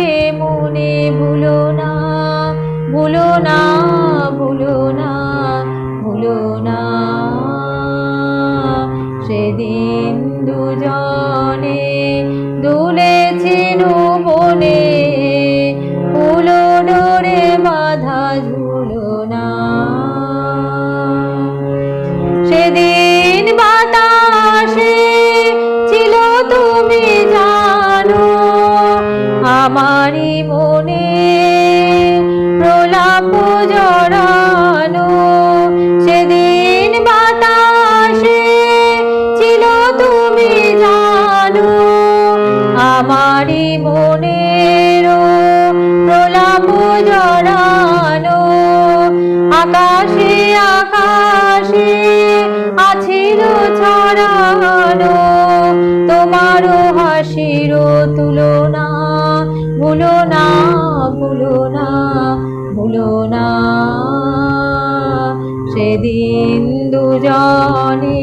হে মনে ভুলো না ভুলো না ভুলো না ভুলো না। সেদিন দুজনে দুলে জড়ানো। সেদিন বাতাসে ছিল, তুমি জানো, আমারই মনের প্রলাপ জড়ানো। আকাশে আকাশে আছিল ছড়ানো। তোমারও হাসির তুলনা, ভুলো না ভুলো না। ভুলো না। সেদিন দুজনে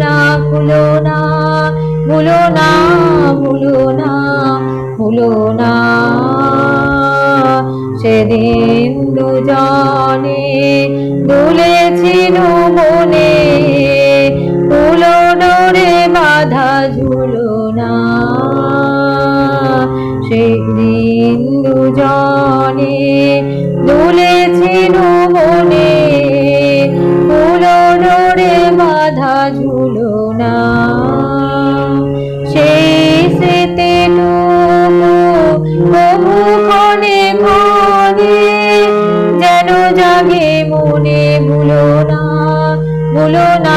না ভুলো না ভুলো না ভুলো না ভুলো না। সেদিন দুজনে দুলেছিল মনে ములోనా ములోనా.